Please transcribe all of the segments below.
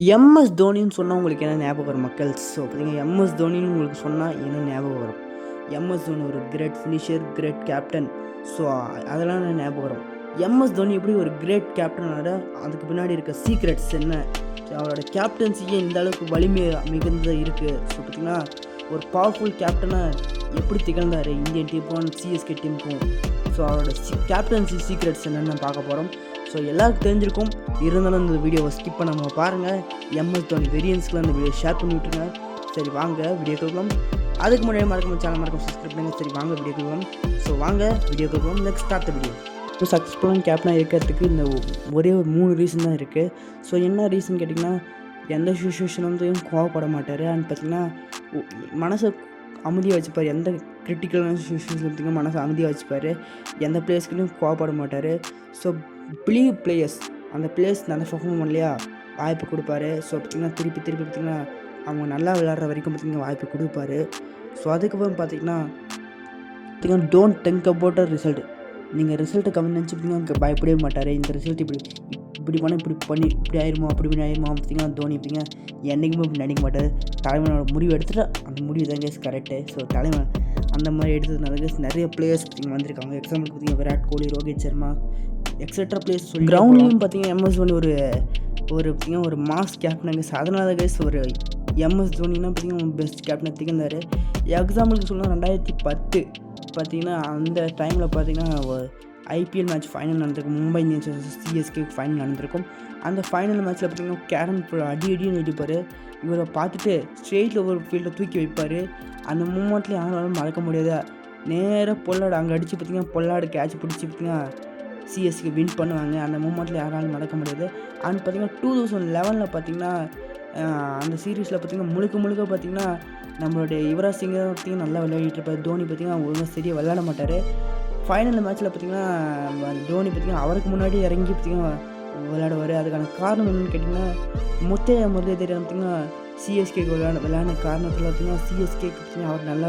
MS தோனின்னு சொன்னால் உங்களுக்கு என்ன ஞாபகம் வரும் மக்கள்? ஸோ பார்த்தீங்கன்னா எம்எஸ் தோனின்னு உங்களுக்கு சொன்னால் என்ன ஞாபகம் வரும்? எம்எஸ் தோனி ஒரு great finisher great captain so அதெல்லாம் நான் ஞாபகம் வரும்? எம்எஸ் தோனி எப்படி ஒரு கிரேட் கேப்டனோட அதுக்கு பின்னாடி இருக்க சீக்ரெட்ஸ் என்ன? அவரோட கேப்டன்சியே இந்த அளவுக்கு வலிமை மிகுந்த இருக்குது ஸோ பார்த்திங்கன்னா ஒரு பவர்ஃபுல் கேப்டனாக எப்படி திகழ்ந்தார்? இந்தியன் டீமுக்கும் சிஎஸ்கே டீமுக்கும் ஸோ அவரோட சி கேப்டன்சி சீக்ரெட்ஸ் என்னென்னு பார்க்க போகிறோம் ஸோ எல்லாருக்கும் தெரிஞ்சிருக்கும். இருந்தாலும் இந்த வீடியோவை ஸ்கிப் பண்ணாமல் பாருங்கள் எம்எஸ் தோனி வெரியன்ஸ்க்குலாம் இந்த வீடியோ ஷேர் பண்ணி விட்டுருங்க. சரி வாங்க வீடியோ கொடுக்கலாம் அதுக்கு முன்னாடி மறக்காம சேனல் மறக்காம சப்ஸ்கிரைப் பண்ணுங்க. சரி வாங்க வீடியோ கொடுக்கலாம் ஸோ வாங்க வீடியோ கொடுக்கலாம் next start the video so சக்ஸஸ்ஃபுல்லான கேப்டனாக இருக்கிறதுக்கு இந்த ஒரே ஒரு மூணு ரீசன் தான் இருக்குது ஸோ என்ன ரீசன் கேட்டிங்கன்னா எந்த சுச்சுவேஷன் கோவப்பட மாட்டார். அண்ட் பார்த்தீங்கன்னா மனசை அமைதியாக வச்சுப்பார். எந்த கிரிட்டிக்கலான சுச்சுவேஷன்ஸ் பார்த்திங்கன்னா மனசை அமைதியாக வச்சுப்பார். எந்த பிளேஸ்க்குலையும் கோவப்பட மாட்டார். ஸோ பிலீவ் பிளேயர்ஸ் அந்த பிளேயர்ஸ் நல்லா பர்ஃபார்ம் பண்ணலையா? வாய்ப்பு கொடுப்பாரு. ஸோ பார்த்திங்கன்னா திருப்பி திருப்பி பார்த்திங்கன்னா அவங்க நல்லா விளாட்ற வரைக்கும் பார்த்திங்கன்னா வாய்ப்பு கொடுப்பாரு. ஸோ அதுக்கப்புறம் பார்த்திங்கன்னா பார்த்திங்கன்னா don't think about a result நீங்கள் ரிசல்ட்டை கம்மி நினச்சி பார்த்தீங்கன்னா பயப்படவே மாட்டார். இந்த ரிசல்ட் இப்படி இப்படி பண்ண இப்படி பண்ணி இப்படி ஆயிருமோ அப்படி இப்படி ஆயிருமோ பார்த்தீங்கன்னா தோனி பார்த்தீங்கன்னா என்றைக்குமே இப்படி நினைக்க மாட்டார். தலைவனோட முடிவு எடுத்துகிட்டு அந்த முடிவு தான் கேஸ் கரெக்டு ஸோ தலைவன் அந்த மாதிரி எடுத்ததுனால கேஸ் நிறைய பிளேயர்ஸ் பார்த்தீங்க வந்திருக்காங்க. எக்ஸாம்பிளுக்கு பார்த்தீங்கன்னா விராட் கோலி ரோஹித் சர்மா எக்ஸெட்ரா சொல்லி கிரவுண்ட்லேயும் பார்த்தீங்கன்னா எம்எஸ் தோனி ஒரு ஒரு பார்த்தீங்கன்னா ஒரு மாஸ் கேப்டனுங்க அதனால கைஸ் ஒரு எம்எஸ் தோனினா பார்த்தீங்கன்னா பெஸ்ட் கேப்டன் திகழ்ந்தார். எக்ஸாம்பிளுக்கு சொல்லலாம் ரெண்டாயிரத்தி பத்து பார்த்தீங்கன்னா அந்த டைமில் பார்த்தீங்கன்னா ஐபிஎல் மேட்ச் ஃபைனல் நடந்திருக்கும். மும்பை இந்தியன்ஸ் சிஎஸ்கே ஃபைனல் நடந்திருக்கும். அந்த ஃபைனல் மேட்ச்சில் பார்த்தீங்கன்னா கேரன் அடி அடின்னு அடிப்பார் இவரை பார்த்துட்டு ஸ்ட்ரெயிட்டில் ஒரு ஃபீல்டை தூக்கி வைப்பார். அந்த மூமெண்ட்டில் யாராலும் மறக்க முடியாது நேராக பொல்லாடு அங்கே அடித்து பார்த்தீங்கன்னா பொல்லாடு கேட்ச் பிடிச்சி பார்த்தீங்கன்னா சிஎஸ்கே வின் பண்ணுவாங்க. அந்த மூமெண்ட்டில் யாராலும் மறக்க முடியாது. அண்ட் பார்த்தீங்கன்னா டூ தௌசண்ட் லெவனில் பார்த்தீங்கன்னா அந்த சீரீஸில் பார்த்தீங்கன்னா முழுக்க முழுக்க பார்த்தீங்கன்னா நம்மளுடைய யுவராஜ் சிங் தான் பார்த்தீங்கன்னா நல்லா விளையாடிட்டுருப்பார் தோனி பார்த்திங்கன்னா ஒழுங்காக சரியாக விளையாட மாட்டார். ஃபைனல் மேட்ச்சில் பார்த்திங்கன்னா தோனி பார்த்திங்கன்னா அவருக்கு முன்னாடி இறங்கி பார்த்தீங்கன்னா விளையாடுவார். அதுக்கான காரணம் என்னென்னு கேட்டிங்கன்னா முத்தைய தெரியாது பார்த்தீங்கன்னா சிஎஸ்கேக்கு விளையாட விளையாட காரணத்தில் பார்த்தீங்கன்னா சிஎஸ்கேக்கு பார்த்தீங்கன்னா அவர் நல்லா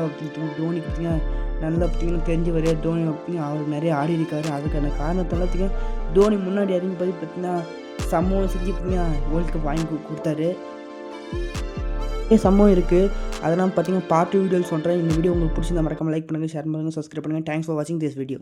தோனி பார்த்திங்கன்னா நல்ல பார்த்தீங்கன்னா வரையா தோனி பார்த்தீங்கன்னா அவர் நிறைய ஆடி இருக்காரு அதுக்கான காரணத்தால் பார்த்தீங்கன்னா தோனி முன்னாடி அறிஞ்சு போய் பார்த்தீங்கன்னா சம்பவம் செஞ்சு பார்த்தீங்கன்னா வேர்ல்டு கப் வாங்கி கொடுத்தாரு. நிறைய சம்பவம் இருக்குது அதெல்லாம் பார்த்தீங்கன்னா பார்ட் வீடியோ சொல்கிறேன் இந்த வீடியோ உங்களுக்கு பிடிச்சிருந்தா மறக்காம லைக் பண்ணுங்கள் ஷேர் பண்ணுங்கள் சப்ஸ்கிரைப் பண்ணுங்கள் தேங்க்ஸ் ஃபார் வாட்சிங் திஸ் வீடியோ